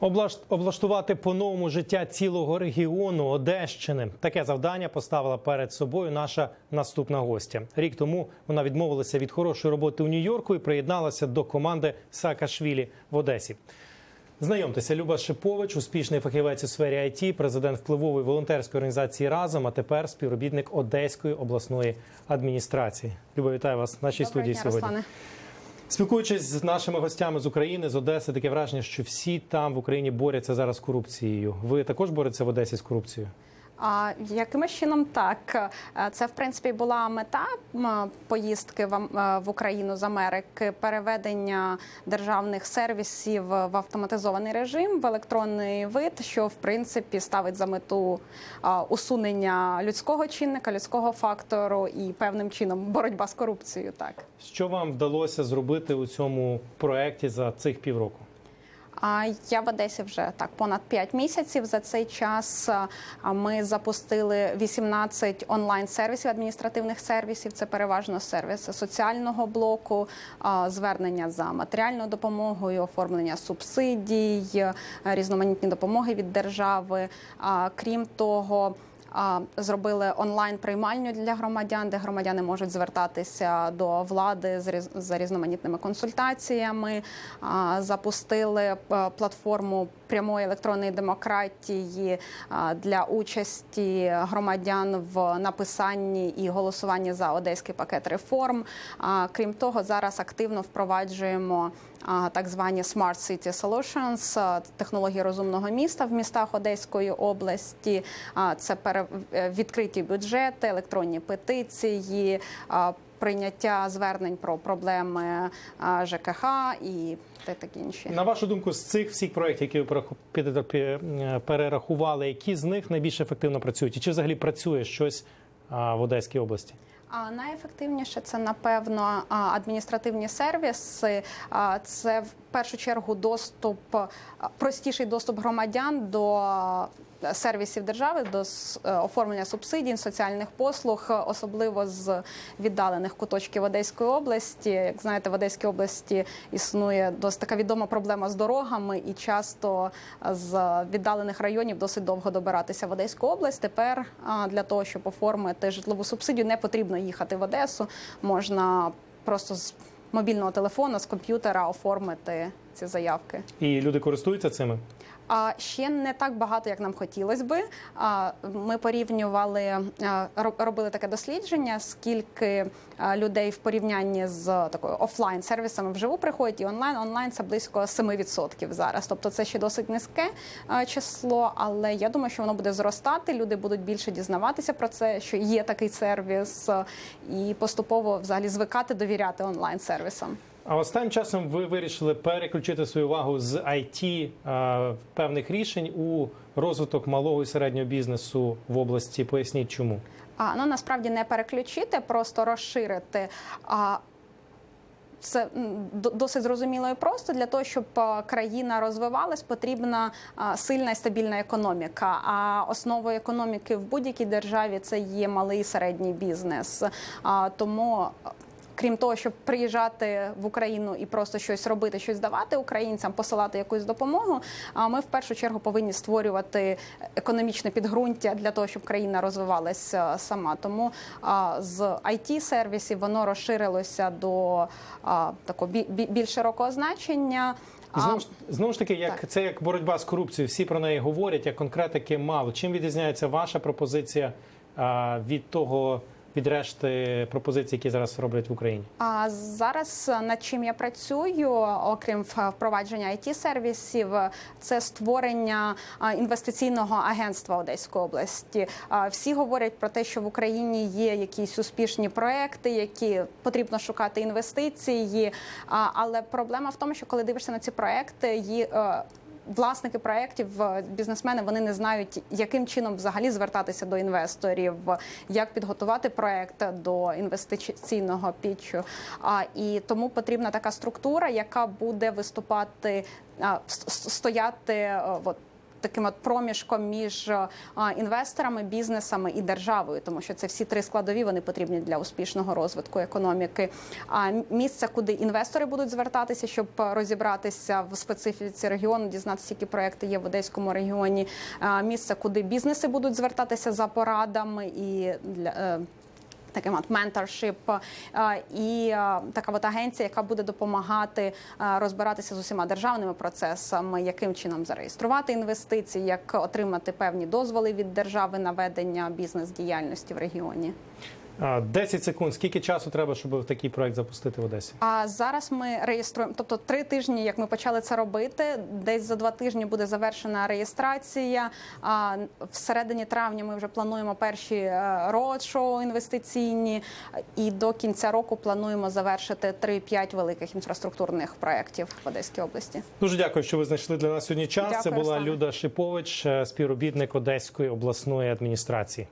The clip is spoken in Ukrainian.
Облаш- Облаштувати по-новому життя цілого регіону Одещини. Таке завдання поставила перед собою наша наступна гостя. Рік тому вона відмовилася від хорошої роботи у Нью-Йорку і приєдналася до команди Саакашвілі в Одесі. Знайомтеся, Люба Шипович, успішний фахівець у сфері IT, президент впливової волонтерської організації разом, а тепер співробітник Одеської обласної адміністрації. Люба, вітаю вас в нашій Доброго студії дня, сьогодні. Руслане. Спілкуючись з нашими гостями з України, з Одеси, таке враження, що всі там в Україні борються зараз з корупцією. Ви також боретеся в Одесі з корупцією? А якимось чином так Е, це в принципі була мета поїздки е, в Україну з Америки, переведення державних сервісів в автоматизований режим в електронний вид, що в принципі ставить за мету усунення людського чинника, людського фактору і певним чином боротьба з корупцією. Так. Що вам вдалося зробити у цьому проєкті за цих півроку? А я в Одесі вже так понад 5 місяців. За цей час ми запустили 18 онлайн-сервісів, адміністративних сервісів. Це переважно сервіси соціального блоку, звернення за матеріальною допомогою, оформлення субсидій, різноманітні допомоги від держави. Крім того. Зробили онлайн приймальню для громадян, де громадяни можуть звертатися до влади за різноманітними консультаціями. Запустили е, платформу прямої електронної демократії для участі громадян в написанні і голосуванні за одеський пакет реформ. Крім того, зараз активно впроваджуємо так звані Smart City Solutions, технології розумного міста в містах Одеської області. Це пере- е, відкриті бюджети, електронні петиції. Прийняття звернень про проблеми ЖКХ і те таке інше. На вашу думку, з цих всіх проєктів, які ви піде- перерахували, які з них найбільш ефективно працюють? І чи взагалі працює щось в Одеській області? А найефективніше це напевно адміністративні сервіси. Це першу чергу доступ, простіший доступ громадян до сервісів держави, до е, оформлення субсидій, соціальних послуг, е, особливо з віддалених куточків Одеської області. Як знаєте, в Одеській області існує досить така відома проблема з дорогами, і часто з віддалених районів досить довго добиратися в Одеську область. Тепер для того, щоб оформити житлову субсидію, не потрібно їхати в Одесу. Можна просто з мобільного телефону, з комп'ютера оформити ці заявки. І люди користуються цими? А ще не так багато, як нам хотілося би. Ми порівнювали, а, робили таке дослідження, скільки людей в порівнянні з такою офлайн сервісами вживу приходять, і онлайн онлайн це близько 7% зараз. Тобто це ще досить низьке число, але я думаю, що воно буде зростати. Люди будуть більше дізнаватися про це, що є такий сервіс, і поступово взагалі звикати довіряти онлайн сервісам. А останнім часом ви вирішили переключити свою увагу з IT а, певних рішень у розвиток малого і середнього бізнесу в області. Поясніть, чому? А, ну насправді не переключити, просто розширити. А, це досить зрозуміло і просто для того, щоб країна розвивалась, потрібна сильна і стабільна економіка. А основою економіки в будь-якій державі це є малий і середній бізнес. Тому. А, Крім того, щоб приїжджати в Україну і просто щось робити, щось давати українцям, посилати якусь допомогу. А ми в першу чергу повинні створювати економічне підґрунтя для того, щоб країна розвивалася сама. Тому з it сервісів воно розширилося до такого бі- бі- більш широкого значення. А, Знову ж знову ж таки, як так. це як боротьба з корупцією. Всі про неї говорять, як конкретики мало. Чим відрізняється ваша пропозиція а, від того від решти пропозицій, які зараз роблять в Україні? А зараз е, над чим я працюю, окрім впровадження it сервісів, це створення інвестиційного агентства Одеської області. Всі говорять про те, що в Україні є якісь успішні проекти, які потрібно шукати інвестиції. Але проблема в тому, що коли дивишся на ці проекти, е, Власники проєктів, бізнесмени, вони не знають, яким чином взагалі звертатися до інвесторів, як підготувати проєкт до інвестиційного пічу. А і тому потрібна така структура, яка буде виступати, стояти е, от, таким от проміжком між е, інвесторами, бізнесами і державою, тому що це всі три складові вони потрібні для успішного розвитку економіки. А місце, куди інвестори будуть звертатися, щоб розібратися в специфіці регіону, дізнатися, які проекти є в Одеському регіоні. Місце, куди бізнеси будуть звертатися за порадами і для. Таким от менторшип е, і е, така от агенція, яка буде допомагати е, розбиратися з усіма державними процесами, яким чином зареєструвати інвестиції, як отримати певні дозволи від держави на ведення бізнес-діяльності в регіоні. А, 10 секунд. Скільки часу треба, щоб такий проект запустити в Одесі? А зараз ми реєструємо, тобто три тижні, як ми почали це робити. Десь за два тижні буде завершена реєстрація. А всередині травня ми вже плануємо перші е, родшоу інвестиційні, і до кінця року плануємо завершити 3-5 великих інфраструктурних проєктів в Одеській області. Дуже дякую, що ви знайшли для нас сьогодні час. Це була Руслане. Люда Шипович, е, співробітник Одеської обласної адміністрації.